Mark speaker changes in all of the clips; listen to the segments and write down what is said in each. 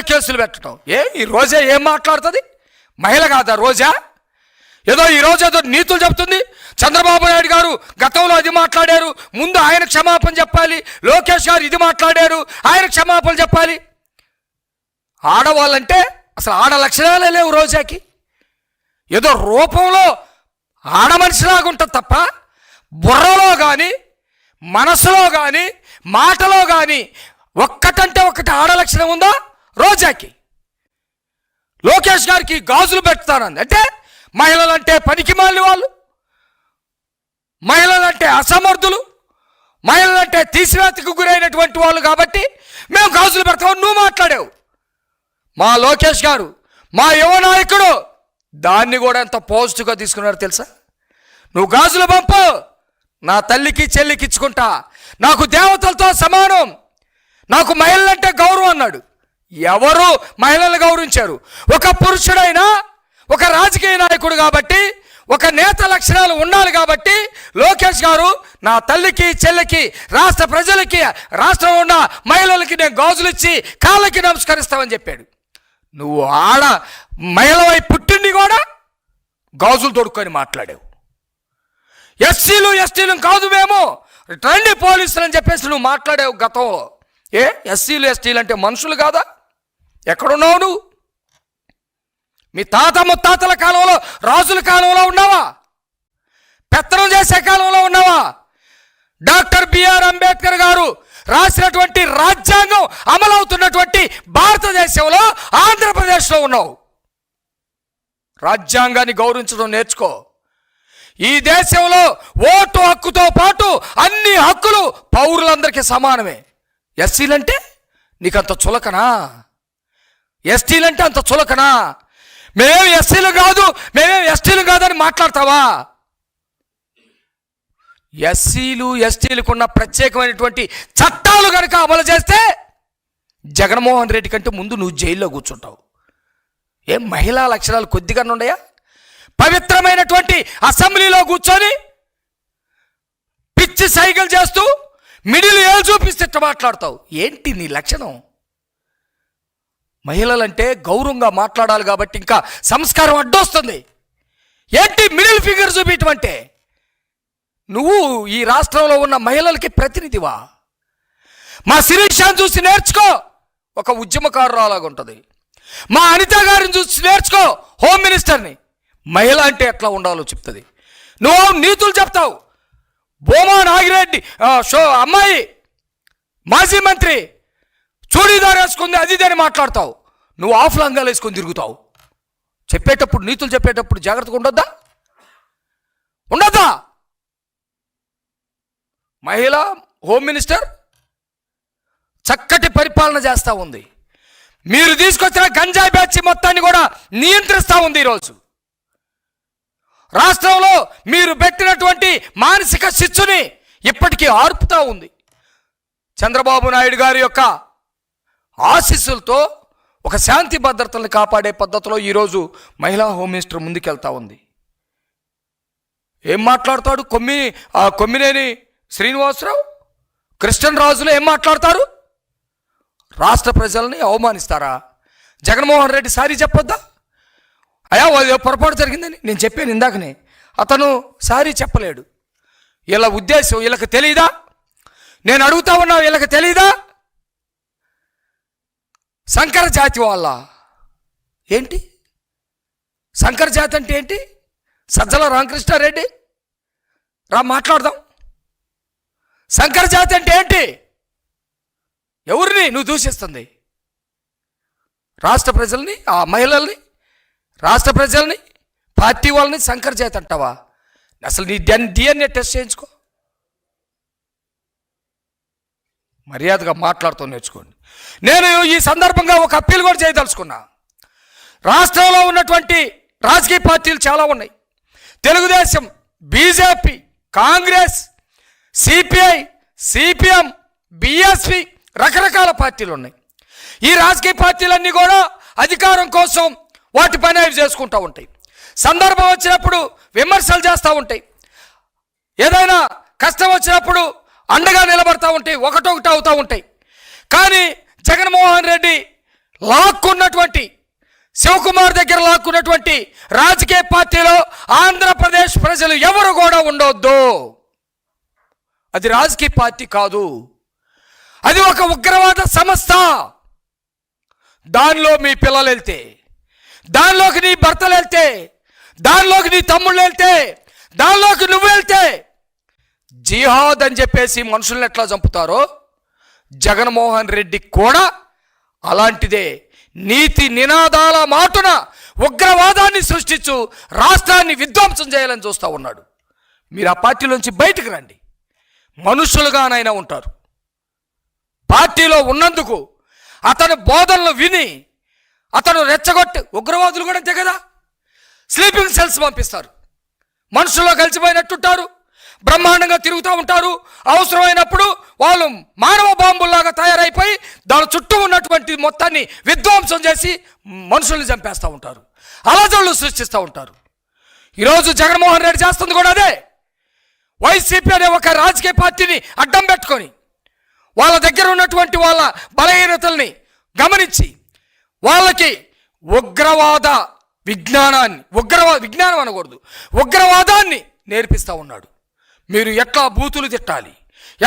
Speaker 1: కేసులు పెట్టడం. ఏ ఈ రోజా ఏం మాట్లాడుతుంది? మహిళ కాదా రోజా? ఏదో ఈ రోజు ఏదో నీతులు చెప్తుంది. చంద్రబాబు నాయుడు గారు గతంలో అది మాట్లాడారు. ముందు ఆయన క్షమాపణ చెప్పాలి. లోకేష్ గారు ఇది మాట్లాడారు. ఆయన క్షమాపణ చెప్పాలి. ఆడవాళ్ళంటే అసలు ఆడ లక్షణాలే లేవు రోజాకి. ఏదో రూపంలో ఆడ ఉంటుంది తప్ప బుర్రలో కానీ మనసులో కానీ మాటలో కానీ ఒక్కటంటే ఒక్కటి ఆడ లక్షణం ఉందా? రోజాకి. లోకేష్ గారికి గాజులు పెడతానంది అంటే మహిళలంటే పనికి మాలిన వాళ్ళు మహిళలంటే అసమర్థులు మహిళలంటే తీసివేతకు గురైనటువంటి వాళ్ళు కాబట్టి మేము గాజులు పెడతాం నువ్వు మాట్లాడావు. మా లోకేష్ గారు మా యువ నాయకుడు దాన్ని కూడా ఎంత పాజిటివ్గా తీసుకున్నారు తెలుసా? నువ్వు గాజులు పంపు నా తల్లికి చెల్లికి ఇచ్చుకుంటా. నాకు దేవతలతో సమానం. నాకు మహిళలంటే గౌరవం అన్నాడు. ఎవరు మహిళలు గౌరవించారు? ఒక పురుషుడైనా ఒక రాజకీయ నాయకుడు కాబట్టి ఒక నేత లక్షణాలు ఉండాలి కాబట్టి లోకేష్ గారు నా తల్లికి చెల్లికి రాష్ట్ర ప్రజలకి రాష్ట్రంలో ఉన్న మహిళలకి నేను గాజులు ఇచ్చి కాళ్ళకి నమస్కరిస్తామని చెప్పాడు. నువ్వు ఆడ మహిళవై పుట్టింది కూడా గాజులు తొడుక్కొని మాట్లాడావు. ఎస్సీలు ఎస్టీలు కాదు మేము. రండి పోలీసులు అని చెప్పేసి నువ్వు మాట్లాడావు గతంలో. ఏ? ఎస్సీలు ఎస్టీలు అంటే మనుషులు కాదా? ఎక్కడున్నావు నువ్వు? మీ తాత ముత్తాతల కాలంలో రాజుల కాలంలో ఉన్నావా? పెత్తనం చేసే కాలంలో ఉన్నావా? డాక్టర్ బిఆర్ అంబేద్కర్ గారు రాసినటువంటి రాజ్యాంగం అమలవుతున్నటువంటి భారతదేశంలో ఆంధ్రప్రదేశ్లో ఉన్నావు. రాజ్యాంగాన్ని గౌరవించడం నేర్చుకో. ఈ దేశంలో ఓటు హక్కుతో పాటు అన్ని హక్కులు పౌరులందరికీ సమానమే. ఎస్సీలంటే నీకంత చులకనా? ఎస్టీలు అంటే అంత చులకనా? మేమేం ఎస్సీలు కాదు మేమేం ఎస్టీలు కాదని మాట్లాడతావా? ఎస్సీలు ఎస్టీలకు ఉన్న ప్రత్యేకమైనటువంటి చట్టాలు కనుక అమలు చేస్తే జగన్మోహన్ రెడ్డి కంటే ముందు నువ్వు జైల్లో కూర్చుంటావు. ఏం మహిళా లక్షణాలు కొద్దిగా ఉన్నాయా? పవిత్రమైనటువంటి అసెంబ్లీలో కూర్చొని పిచ్చి సైకిల్ చేస్తూ మిడిల్ ఏళ్ళు చూపిస్తే మాట్లాడతావు. ఏంటి నీ లక్షణం? మహిళలంటే గౌరవంగా మాట్లాడాలి కాబట్టి ఇంకా సంస్కారం అడ్డొస్తుంది. ఏంటి మిడిల్ ఫిగర్ చూపించమంటే నువ్వు ఈ రాష్ట్రంలో ఉన్న మహిళలకి ప్రతినిధివా? మా శిరీషాన్ని చూసి నేర్చుకో ఒక ఉద్యమకారురాలాగా ఉంటుంది. మా అనిత గారిని చూసి నేర్చుకో హోమ్ మినిస్టర్ని. మహిళ అంటే ఎట్లా ఉండాలో చెప్తుంది. నువ్వు నీతులు చెప్తావు. బోమా నాగిరెడ్డి షో అమ్మాయి మాజీ మంత్రి చూడీదార్ వేసుకుంది అది ఇది అని మాట్లాడతావు. నువ్వు ఆఫ్ లంగాలు వేసుకొని తిరుగుతావు. చెప్పేటప్పుడు నీతులు చెప్పేటప్పుడు జాగ్రత్తగా ఉండొద్దా? ఉండద్దా? మహిళ హోమ్ మినిస్టర్ చక్కటి పరిపాలన చేస్తూ ఉంది. మీరు తీసుకొచ్చిన గంజాయి బ్యాచ్ మొత్తాన్ని కూడా నియంత్రిస్తూ ఉంది ఈరోజు. రాష్ట్రంలో మీరు పెట్టినటువంటి మానసిక శిచ్చుని ఇప్పటికీ ఆర్పుతూ ఉంది. చంద్రబాబు నాయుడు గారి యొక్క ఆశీస్సులతో ఒక శాంతి భద్రతలను కాపాడే పద్ధతిలో ఈరోజు మహిళా హోమ్ మినిస్టర్ ముందుకెళ్తా ఉంది. ఏం మాట్లాడతాడు? కొమ్మి ఆ కొమ్మినేని శ్రీనివాసరావు? క్రిస్టియన్ రాజులు ఏం మాట్లాడతారు? రాష్ట్ర ప్రజల్ని అవమానిస్తారా? జగన్మోహన్ రెడ్డి సారీ చెప్పొద్దా? అయా పొరపాటు జరిగిందని నేను చెప్పాను ఇందాకనే. అతను సారీ చెప్పలేడు. వీళ్ళ ఉద్దేశం వీళ్ళకి తెలియదా నేను అడుగుతా ఉన్నా వీళ్ళకి తెలియదా శంకర జాతి వాళ్ళ. ఏంటి? శంకర జాతి అంటే ఏంటి? సజ్జల రామకృష్ణారెడ్డి? రా మాట్లాడదాం. శంకర జాతి అంటే ఏంటి? ఎవరిని నువ్వు దూషిస్తుంది? రాష్ట్ర ప్రజల్ని ఆ మహిళల్ని రాష్ట్ర ప్రజల్ని పార్టీ వాళ్ళని శంకర్ జాతి అంటావా? అసలు నీ డిఎన్ఏ టెస్ట్ చేయించుకో. మర్యాదగా మాట్లాడుతూ నేర్చుకోండి. నేను ఈ సందర్భంగా ఒక అప్పీల్ కూడా చేయదలుచుకున్నా. రాష్ట్రంలో ఉన్నటువంటి రాజకీయ పార్టీలు చాలా ఉన్నాయి. Telugu Desam BJP Congress CPI CPM BSP రకరకాల పార్టీలు ఉన్నాయి. ఈ రాజకీయ పార్టీలన్నీ కూడా అధికారం కోసం వాటి పని అవి చేసుకుంటూ ఉంటాయి. సందర్భం వచ్చినప్పుడు విమర్శలు చేస్తూ ఉంటాయి. ఏదైనా కష్టం వచ్చినప్పుడు అండగా నిలబడతా ఉంటాయి ఒకటొకటి అవుతూ ఉంటాయి. కానీ జగన్మోహన్ రెడ్డి లాక్కున్నటువంటి శివకుమార్ దగ్గర లాక్కున్నటువంటి రాజకీయ పార్టీలో ఆంధ్రప్రదేశ్ ప్రజలు ఎవరు కూడా ఉండొద్దు. అది రాజకీయ పార్టీ కాదు. అది ఒక ఉగ్రవాద సంస్థ. దానిలో మీ పిల్లలు వెళ్తే దానిలోకి నీ భర్తలు వెళ్తే దానిలోకి నీ తమ్ముళ్ళు వెళ్తే దానిలోకి నువ్వు వెళ్తే జిహాద్ అని చెప్పేసి మనుషుల్ని ఎట్లా చంపుతారో జగన్మోహన్ రెడ్డి కూడా అలాంటిదే. నీతి నినాదాల మాటున ఉగ్రవాదాన్ని సృష్టించు రాష్ట్రాన్ని విధ్వంసం చేయాలని చూస్తూ ఉన్నాడు. మీరు ఆ పార్టీలోంచి బయటకు రండి. మనుషులుగానైనా ఉంటారు. పార్టీలో ఉన్నందుకు అతని బోధనలు విని అతను రెచ్చగొట్టి ఉగ్రవాదులు కూడా అంతే కదా? స్లీపింగ్ సెల్స్ పంపిస్తారు. మనుషుల్లో కలిసిపోయినట్టుంటారు. బ్రహ్మాండంగా తిరుగుతూ ఉంటారు. అవసరమైనప్పుడు వాళ్ళు మానవ బాంబుల్లాగా తయారైపోయి దాని చుట్టూ ఉన్నటువంటి మొత్తాన్ని విధ్వంసం చేసి మనుషుల్ని చంపేస్తూ ఉంటారు. అలజడులు సృష్టిస్తూ ఉంటారు. ఈరోజు జగన్మోహన్ రెడ్డి చేస్తుంది కూడా అదే. వైసీపీ అనే ఒక రాజకీయ పార్టీని అడ్డం పెట్టుకొని వాళ్ళ దగ్గర ఉన్నటువంటి వాళ్ళ బలహీనతల్ని గమనించి వాళ్ళకి ఉగ్రవాద విజ్ఞానాన్ని ఉగ్రవాద విజ్ఞానం అనకూడదు. ఉగ్రవాదాన్ని నేర్పిస్తూ ఉన్నాడు. మీరు ఎట్లా బూతులు తిట్టాలి?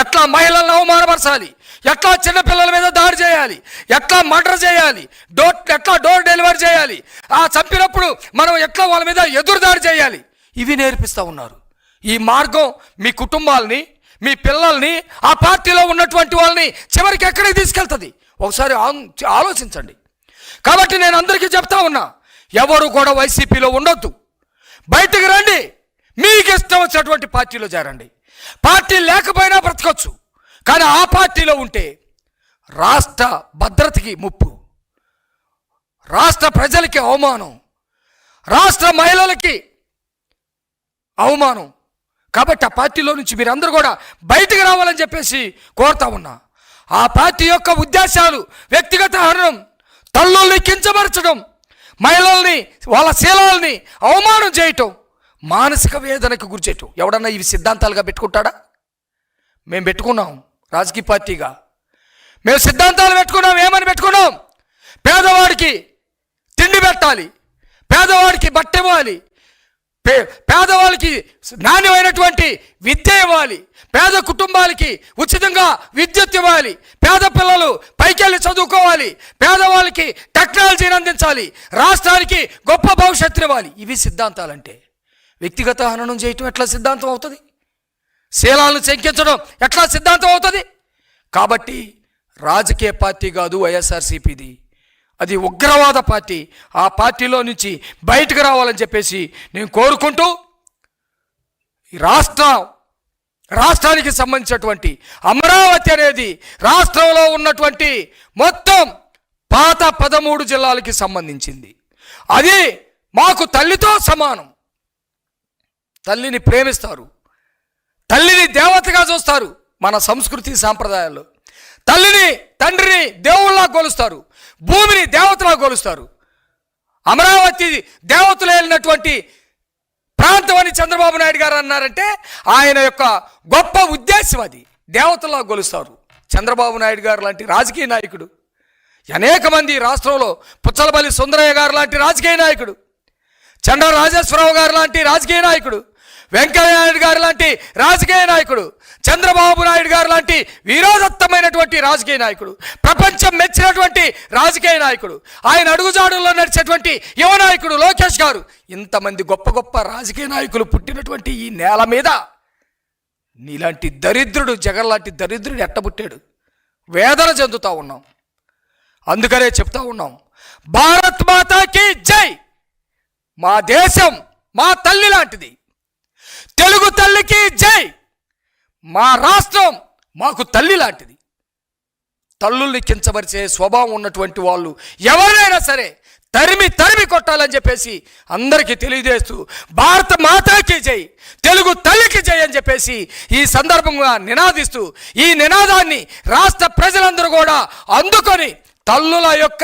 Speaker 1: ఎట్లా మహిళలను అవమానపరచాలి? ఎట్లా చిన్నపిల్లల మీద దాడి చేయాలి? ఎట్లా మర్డర్ చేయాలి? డోర్ ఎట్లా డోర్ డెలివరీ చేయాలి? ఆ చంపినప్పుడు మనం ఎట్లా వాళ్ళ మీద ఎదురు దాడి చేయాలి? ఇవి నేర్పిస్తూ ఉన్నారు. ఈ మార్గం మీ కుటుంబాలని మీ పిల్లల్ని ఆ పార్టీలో ఉన్నటువంటి వాళ్ళని చివరికి ఎక్కడికి తీసుకెళ్తుంది? ఒకసారి ఆలోచించండి. కాబట్టి నేను అందరికీ చెప్తా ఉన్నా ఎవరు కూడా వైసీపీలో ఉండొద్దు. బయటకు రండి. మీకు ఇష్టం వచ్చినటువంటి పార్టీలో చేరండి. పార్టీ లేకపోయినా బ్రతకొచ్చు. కానీ ఆ పార్టీలో ఉంటే రాష్ట్ర భద్రతకి ముప్పు. రాష్ట్ర ప్రజలకి అవమానం. రాష్ట్ర మహిళలకి అవమానం. కాబట్టి ఆ పార్టీలో నుంచి మీరందరూ కూడా బయటకు రావాలని చెప్పేసి కోరుతా ఉన్నా. ఆ పార్టీ యొక్క ఉద్దేశాలు వ్యక్తిగత హరణం తల్లుల్ని కించపరచడం మహిళల్ని వాళ్ళ శీలాల్ని అవమానం చేయటం మానసిక వేదనకు గురిచేటు. ఎవడన్నా ఇవి సిద్ధాంతాలుగా పెట్టుకుంటాడా? మేము పెట్టుకున్నాం రాజకీయ పార్టీగా. మేము సిద్ధాంతాలు పెట్టుకున్నాం ఏమని పెట్టుకున్నాం? పేదవాడికి తిండి పెట్టాలి పేదవాడికి బట్ట ఇవ్వాలి పే పేదవాళ్ళకి నాణ్యమైనటువంటి విద్య ఇవ్వాలి పేద కుటుంబాలకి ఉచితంగా విద్యుత్ ఇవ్వాలి పేద పిల్లలు పైకెళ్ళి చదువుకోవాలి పేదవాళ్ళకి టెక్నాలజీని అందించాలి రాష్ట్రానికి గొప్ప భవిష్యత్తు ఇవ్వాలి ఇవి సిద్ధాంతాలంటే. వ్యక్తిగత హననం చేయటం ఎట్లా సిద్ధాంతం అవుతుంది? శీలాలను శంకించడం ఎట్లా సిద్ధాంతం అవుతుంది? కాబట్టి రాజకీయ పార్టీ కాదు వైఎస్ఆర్సీపీది అది ఉగ్రవాద పార్టీ. ఆ పార్టీలో నుంచి బయటకు రావాలని చెప్పేసి నేను కోరుకుంటూ ఈ రాష్ట్ర రాష్ట్రానికి సంబంధించినటువంటి అమరావతి అనేది రాష్ట్రంలో ఉన్నటువంటి మొత్తం పాత పదమూడు జిల్లాలకి సంబంధించింది. అది మాకు తల్లితో సమానం. తల్లిని ప్రేమిస్తారు. తల్లిని దేవతగా చూస్తారు మన సంస్కృతి సాంప్రదాయాల్లో. తల్లిని తండ్రిని దేవుళ్ళలా కొలుస్తారు. భూమిని దేవతలా కొలుస్తారు. అమరావతి దేవతలు వెళ్ళినటువంటి ప్రాంతం అని చంద్రబాబు నాయుడు గారు అన్నారంటే ఆయన యొక్క గొప్ప ఉద్దేశం అది. దేవతలా కొలుస్తారు. చంద్రబాబు నాయుడు గారు లాంటి రాజకీయ నాయకుడు. అనేక మంది రాష్ట్రంలో పుచ్చలపల్లి సుందరయ్య గారు లాంటి రాజకీయ నాయకుడు. చండ్ర రాజేశ్వరరావు గారు లాంటి రాజకీయ నాయకుడు. వెంకయ్య నాయుడు గారు లాంటి రాజకీయ నాయకుడు చంద్రబాబు నాయుడు గారు లాంటి వీరోదత్తమైనటువంటి రాజకీయ నాయకుడు ప్రపంచం మెచ్చినటువంటి రాజకీయ నాయకుడు ఆయన అడుగుజాడుల్లో నడిచేటువంటి యువ నాయకుడు లోకేష్ గారు ఇంతమంది గొప్ప గొప్ప రాజకీయ నాయకులు పుట్టినటువంటి ఈ నేల మీద నీలాంటి దరిద్రుడు జగన్ లాంటి దరిద్రుడు ఎట్టబుట్టాడు వేదన చెందుతూ ఉన్నాం. అందుకనే చెప్తా ఉన్నాం భారత్ మాతాకి జై! మా దేశం మా తల్లి లాంటిది. తెలుగు తల్లికి జై! మా రాష్ట్రం మాకు తల్లి లాంటిది. తల్లుల్ని కించపరిచే స్వభావం ఉన్నటువంటి వాళ్ళు ఎవరైనా సరే తరిమి తరిమి కొట్టాలని చెప్పేసి అందరికీ తెలియజేస్తూ భారత మాతకి జై తెలుగు తల్లికి జై అని చెప్పేసి ఈ సందర్భంగా నినాదిస్తూ ఈ నినాదాన్ని రాష్ట్ర ప్రజలందరూ కూడా అందుకొని తల్లుల యొక్క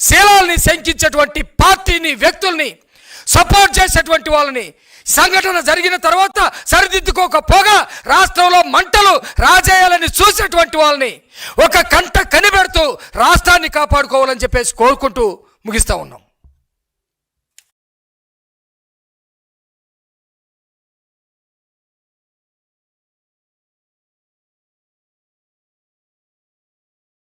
Speaker 1: శీలాల్ని శంకించేటువంటి పార్టీని వ్యక్తుల్ని సపోర్ట్ చేసేటువంటి వాళ్ళని సంఘటన జరిగిన తర్వాత సరిదిద్దుకోకపోగా రాష్ట్రంలో మంటలు రాజేయాలని చూసేటువంటి వాళ్ళని ఒక కంట కనిపెడుతూ రాష్ట్రాన్ని కాపాడుకోవాలని చెప్పేసి కోరుకుంటూ ముగిస్తా ఉన్నాం.